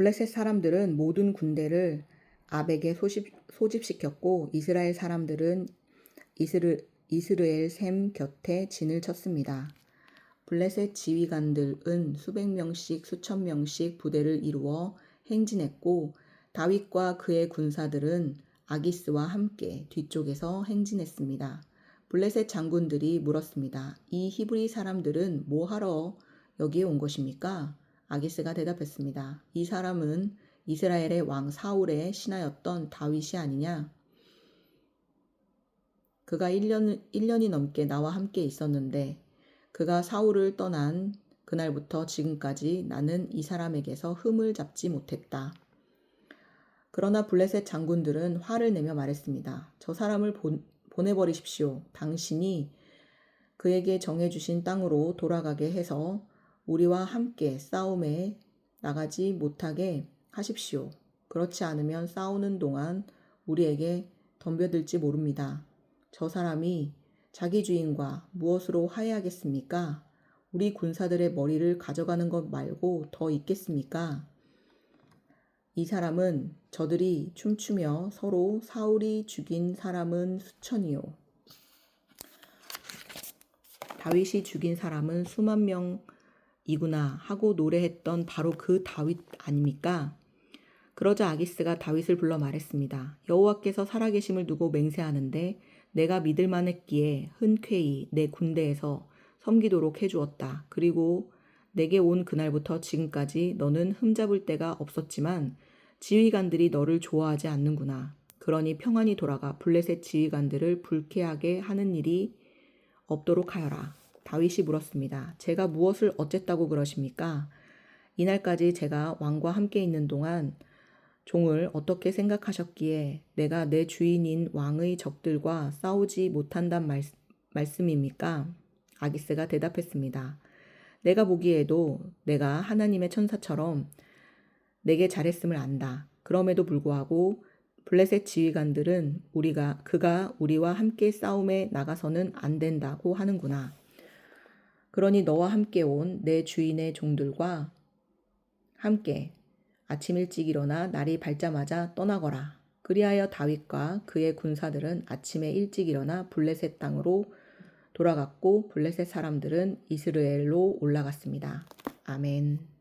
블레셋 사람들은 모든 군대를 아벡에 소집, 소집시켰고 이스라엘 사람들은 이스르, 이스르엘 샘 곁에 진을 쳤습니다. 블레셋 지휘관들은 수백 명씩 수천 명씩 부대를 이루어 행진했고 다윗과 그의 군사들은 아기스와 함께 뒤쪽에서 행진했습니다. 블레셋 장군들이 물었습니다. 이 히브리 사람들은 뭐 하러 여기에 온 것입니까? 아기스가 대답했습니다. 이 사람은 이스라엘의 왕 사울의 신하였던 다윗이 아니냐? 그가 1년, 1년이 넘게 나와 함께 있었는데 그가 사울을 떠난 그날부터 지금까지 나는 이 사람에게서 흠을 잡지 못했다. 그러나 블레셋 장군들은 화를 내며 말했습니다. 저 사람을 보, 보내버리십시오. 당신이 그에게 정해주신 땅으로 돌아가게 해서 우리와 함께 싸움에 나가지 못하게 하십시오. 그렇지 않으면 싸우는 동안 우리에게 덤벼들지 모릅니다. 저 사람이 자기 주인과 무엇으로 화해하겠습니까? 우리 군사들의 머리를 가져가는 것 말고 더 있겠습니까? 이 사람은 저들이 춤추며 서로 사울이 죽인 사람은 수천이요. 다윗이 죽인 사람은 수만 명 이구나 하고 노래했던 바로 그 다윗 아닙니까? 그러자 아기스가 다윗을 불러 말했습니다. 여호와께서 살아계심을 두고 맹세하는데 내가 믿을 만했기에 흔쾌히 내 군대에서 섬기도록 해주었다. 그리고 내게 온 그날부터 지금까지 너는 흠잡을 데가 없었지만 지휘관들이 너를 좋아하지 않는구나. 그러니 평안히 돌아가 블레셋 지휘관들을 불쾌하게 하는 일이 없도록 하여라. 다윗이 물었습니다. 제가 무엇을 어쨌다고 그러십니까? 이날까지 제가 왕과 함께 있는 동안 종을 어떻게 생각하셨기에 내가 내 주인인 왕의 적들과 싸우지 못한단 말, 말씀입니까? 아기스가 대답했습니다. 내가 보기에도 내가 하나님의 천사처럼 내게 잘했음을 안다. 그럼에도 불구하고 블레셋 지휘관들은 우리가 그가 우리와 함께 싸움에 나가서는 안 된다고 하는구나. 그러니 너와 함께 온 내 주인의 종들과 함께 아침 일찍 일어나 날이 밝자마자 떠나거라. 그리하여 다윗과 그의 군사들은 아침에 일찍 일어나 블레셋 땅으로 돌아갔고 블레셋 사람들은 이스라엘로 올라갔습니다. 아멘.